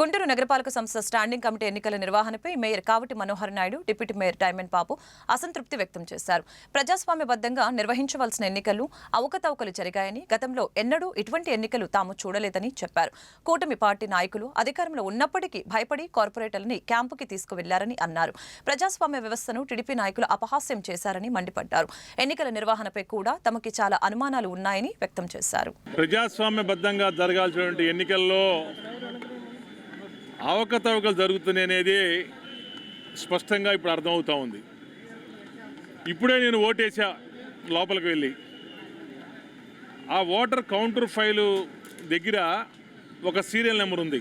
గుంటూరు నగరపాలక సంస్థ standing committee ఎన్నికల నిర్వహణపై mayor Kavati Manohar Naidu deputy mayor Diamond Babu అసంతృప్తి వ్యక్తం చేశారు. ప్రజాస్వామ్యబద్ధంగా నిర్వహించవలసిన ఎన్నికలు అవకతవకలు జరిగాయని గతంలో ఎన్నడూ ఇటువంటి ఎన్నికలు తాము చూడలేదని చెప్పారు. కూటమి పార్టీ నాయకులు అధికారంలో ఉన్నప్పటికీ భయపడి కార్పొరేటర్లని క్యాంపుకి తీసుకువెళ్ళారని అన్నారు. ప్రజాస్వామ్య వ్యవస్థను టీడీపీ నాయకులు అపహాస్యం చేశారని మండిపడ్డారు. ఎన్నికల నిర్వహణపై కూడా తమకి చాలా అనుమానాలు ఉన్నాయని వ్యక్తం చేశారు. ప్రజాస్వామ్యబద్ధంగా జరగాల్సినటువంటి ఎన్నికల్లో అవకతవకలు జరుగుతున్నాయి అనేది స్పష్టంగా ఇప్పుడు అర్థమవుతూ ఉంది. ఇప్పుడే నేను ఓటేసా లోపలికి వెళ్ళి. ఆ ఓటర్ కౌంటర్ ఫైలు దగ్గర ఒక సీరియల్ నెంబర్ ఉంది.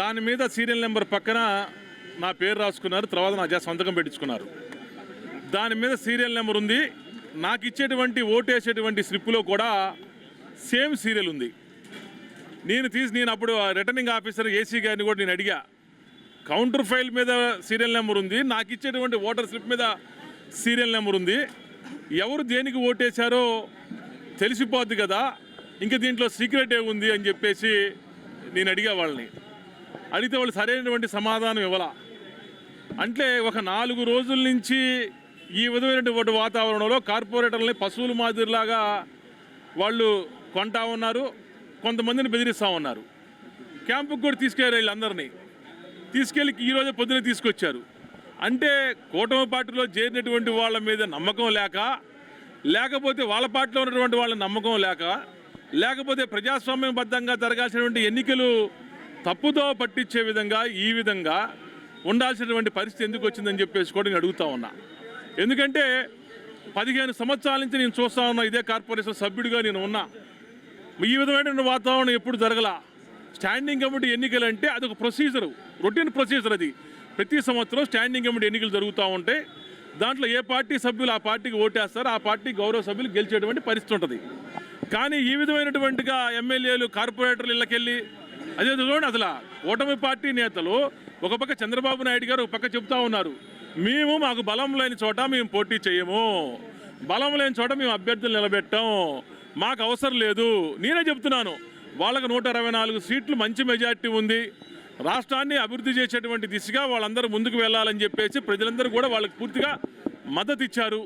దాని మీద సీరియల్ నెంబర్ పక్కన నా పేరు రాసుకున్నారు తర్వాత నా సంతకం పెట్టించుకున్నారు. దాని మీద సీరియల్ నెంబర్ ఉంది. నాకు ఇచ్చేటువంటి ఓటేసేటువంటి స్లిప్లో కూడా సేమ్ సీరియల్ ఉంది. నేను తీసి నేను అప్పుడు రిటర్నింగ్ ఆఫీసర్ ఏసీ గారిని కూడా నేను అడిగా కౌంటర్ ఫైల్ మీద సీరియల్ నెంబర్ ఉంది నాకు ఇచ్చేటువంటి ఓటర్ స్లిప్ మీద సీరియల్ నెంబర్ ఉంది. ఎవరు దేనికి ఓటేశారో తెలిసిపోద్ది కదా ఇంకా దీంట్లో సీక్రెట్ ఏముంది ఉంది అని చెప్పేసి నేను అడిగా వాళ్ళని. అడిగితే వాళ్ళు సరైనటువంటి సమాధానం ఇవ్వాల. అంటే ఒక నాలుగు రోజుల నుంచి ఈ విధమైనటువంటి వాతావరణంలో కార్పొరేటర్లని పశువుల మాదిరిలాగా వాళ్ళు కొంటా ఉన్నారు. కొంతమందిని బెదిరిస్తా ఉన్నారు. క్యాంపుకు కూడా తీసుకెళ్ళారు వీళ్ళందరినీ. తీసుకెళ్ళి ఈరోజు పొద్దున తీసుకొచ్చారు. అంటే కూటమి పార్టీలో చేరినటువంటి వాళ్ళ మీద నమ్మకం లేక లేకపోతే వాళ్ళ పార్టీలో ఉన్నటువంటి వాళ్ళ నమ్మకం లేక లేకపోతే ప్రజాస్వామ్యబద్ధంగా జరగాల్సినటువంటి ఎన్నికలు తప్పుదో పట్టించే విధంగా ఈ విధంగా ఉండాల్సినటువంటి పరిస్థితి ఎందుకు వచ్చిందని చెప్పేసి కూడా నేను అడుగుతా ఉన్నా. ఎందుకంటే పదిహేను సంవత్సరాల నుంచి నేను చూస్తా ఉన్నా ఇదే కార్పొరేషన్ సభ్యుడిగా నేను ఉన్నా. ఈ విధమైన వాతావరణం ఎప్పుడు జరగల? స్టాండింగ్ కమిటీ ఎన్నికలు అంటే అదొక ప్రొసీజర్ రొటీన్ ప్రొసీజర్ అది. ప్రతి సంవత్సరం స్టాండింగ్ కమిటీ ఎన్నికలు జరుగుతూ ఉంటాయి. దాంట్లో ఏ పార్టీ సభ్యులు ఆ పార్టీకి ఓటేస్తారు ఆ పార్టీ గౌరవ సభ్యులు గెలిచేటువంటి పరిస్థితి ఉంటుంది. కానీ ఈ విధమైనటువంటిగా ఎమ్మెల్యేలు కార్పొరేటర్లు ఇళ్ళకెళ్ళి అదే చూడండి అసలు ఓటమి పార్టీ నేతలు ఒక పక్క చంద్రబాబు నాయుడు గారు ఒక పక్క చెప్తా ఉన్నారు. మేము మాకు బలం లేని చోట మేము పోటీ చేయము. బలం లేని చోట మేము అభ్యర్థులు నిలబెట్టాం మాకు అవసరం లేదు. నేనే చెప్తున్నాను. వాళ్ళకి నూట అరవై నాలుగు సీట్లు మంచి మెజార్టీ ఉంది. రాష్ట్రాన్ని అభివృద్ధి చేసేటువంటి దిశగా వాళ్ళందరూ ముందుకు వెళ్ళాలని చెప్పేసి ప్రజలందరూ కూడా వాళ్ళకి పూర్తిగా మద్దతు ఇచ్చారు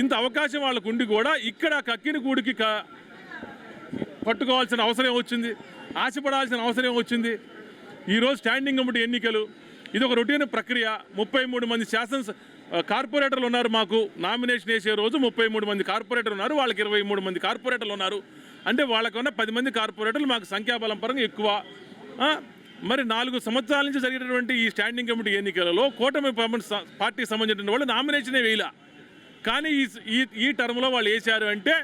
ఇంత అవకాశం వాళ్ళకు ఉండి కూడా ఇక్కడ కక్కిన గూడికి క పట్టుకోవాల్సిన అవసరం వచ్చింది. ఆశపడాల్సిన అవసరం వచ్చింది. ఈరోజు స్టాండింగ్ కమిటీ ఎన్నికలు. ఇది ఒక రొటీన్ ప్రక్రియ. ముప్పై మూడు మంది శాసన కార్పొరేటర్లు ఉన్నారు మాకు. నామినేషన్ వేసే రోజు ముప్పై మూడు మంది కార్పొరేటర్ ఉన్నారు. వాళ్ళకి ఇరవై మూడు మంది కార్పొరేటర్లు ఉన్నారు. అంటే వాళ్ళకన్నా పది మంది కార్పొరేటర్లు మాకు సంఖ్యాబలం పరంగా ఎక్కువ. మరి నాలుగు సంవత్సరాల నుంచి జరిగినటువంటి ఈ స్టాండింగ్ కమిటీ ఎన్నికలలో కూటమి పార్టీకి సంబంధించిన వాళ్ళు నామినేషనే వేయలా. కానీ ఈ ఈ ఈ టర్మ్లో వాళ్ళు వేశారు అంటే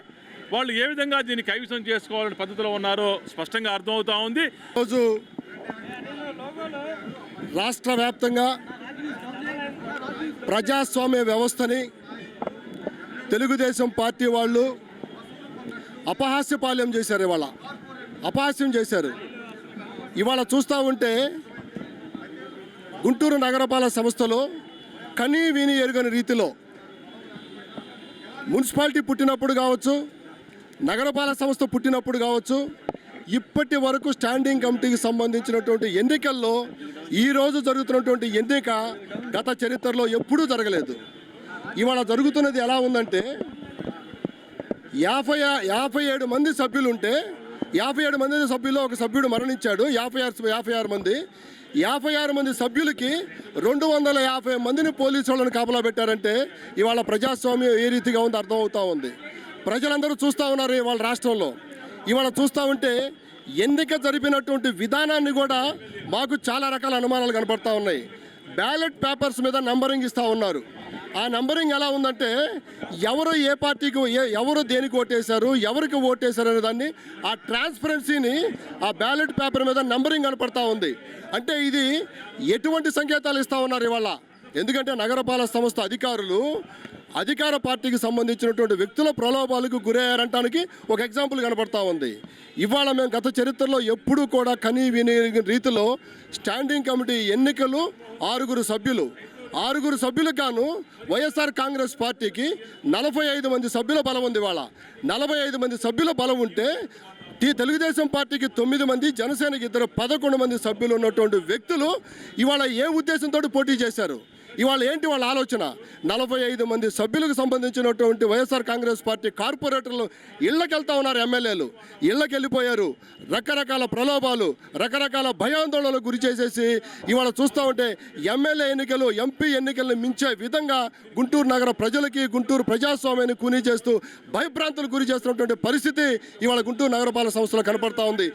వాళ్ళు ఏ విధంగా దీన్ని కైవసం చేసుకోవాలనే పద్ధతిలో ఉన్నారో స్పష్టంగా అర్థమవుతా ఉంది. రోజు రాష్ట్ర వ్యాప్తంగా ప్రజాస్వామ్య వ్యవస్థని తెలుగుదేశం పార్టీ వాళ్ళు అపహాస్యపాలెం చేశారు ఇవాళ. అపహాస్యం చేశారు. ఇవాళ చూస్తూ ఉంటే గుంటూరు నగరపాలక సంస్థలో కనీ విని ఎరుగని రీతిలో మున్సిపాలిటీ పుట్టినప్పుడు కావచ్చు నగరపాలక సంస్థ పుట్టినప్పుడు కావచ్చు ఇప్పటి వరకు స్టాండింగ్ కమిటీకి సంబంధించినటువంటి ఎన్నికల్లో ఈ రోజు జరుగుతున్నటువంటి ఎన్నిక గత చరిత్రలో ఎప్పుడూ జరగలేదు. ఇవాళ జరుగుతున్నది ఎలా ఉందంటే యాభై యాభై ఏడు మంది సభ్యులు ఉంటే యాభై ఏడు మంది సభ్యుల్లో ఒక సభ్యుడు మరణించాడు. యాభై ఆరు యాభై ఆరు మంది. యాభై ఆరు మంది సభ్యులకి రెండు వందల యాభై మందిని పోలీసు వాళ్ళని కాపలా పెట్టారంటే ఇవాళ ప్రజాస్వామ్యం ఏ రీతిగా ఉందో అర్థమవుతూ ఉంది. ప్రజలందరూ చూస్తూ ఉన్నారు ఇవాళ రాష్ట్రంలో. ఇవాళ చూస్తూ ఉంటే ఎన్నిక జరిపినటువంటి విధానాన్ని కూడా మాకు చాలా రకాల అనుమానాలు కనపడతా ఉన్నాయి. బ్యాలెట్ పేపర్స్ మీద నంబరింగ్ ఇస్తూ ఉన్నారు. ఆ నంబరింగ్ ఎలా ఉందంటే ఎవరు ఏ పార్టీకి ఎవరు దేనికి ఓటేశారు ఎవరికి ఓటేశారు అనే దాన్ని ఆ ట్రాన్స్పరెన్సీని ఆ బ్యాలెట్ పేపర్ మీద నంబరింగ్ కనపడతా ఉంది. అంటే ఇది ఎటువంటి సంకేతాలు ఇస్తా ఉన్నారు ఇవాళ? ఎందుకంటే నగరపాలక సంస్థ అధికారులు అధికార పార్టీకి సంబంధించినటువంటి వ్యక్తుల ప్రలోభాలకు గురయ్యారంటానికి ఒక ఎగ్జాంపుల్ కనపడతా ఉంది. ఇవాళ మేము గత చరిత్రలో ఎప్పుడూ కూడా కనీ విని రీతిలో స్టాండింగ్ కమిటీ ఎన్నికలు ఆరుగురు సభ్యులు. ఆరుగురు సభ్యులకు గాను వైఎస్ఆర్ కాంగ్రెస్ పార్టీకి నలభై ఐదు మంది సభ్యుల బలం ఉంది ఇవాళ. నలభై ఐదు మంది సభ్యుల బలం ఉంటే ఈ తెలుగుదేశం పార్టీకి తొమ్మిది మంది జనసేనకి ఇద్దరు పదకొండు మంది సభ్యులు ఉన్నటువంటి వ్యక్తులు ఇవాళ ఏ ఉద్దేశంతో పోటీ చేశారు? ఇవాళ ఏంటి వాళ్ళ ఆలోచన? నలభై ఐదు మంది సభ్యులకు సంబంధించినటువంటి వైఎస్ఆర్ కాంగ్రెస్ పార్టీ కార్పొరేటర్లు ఇళ్ళకెళ్తా ఉన్నారు ఎమ్మెల్యేలు. ఇళ్ళకెళ్ళిపోయారు. రకరకాల ప్రలోభాలు రకరకాల భయాందోళనలకు గురి చేసేసి ఇవాళ చూస్తూ ఉంటే ఎమ్మెల్యే ఎన్నికలు ఎంపీ ఎన్నికలను మించే విధంగా గుంటూరు నగర ప్రజలకి గుంటూరు ప్రజాస్వామ్యాన్ని కూనీ చేస్తూ భయభ్రాంతులకు గురి చేస్తున్నటువంటి పరిస్థితి ఇవాళ గుంటూరు నగరపాలక సంస్థలో కనపడతా ఉంది.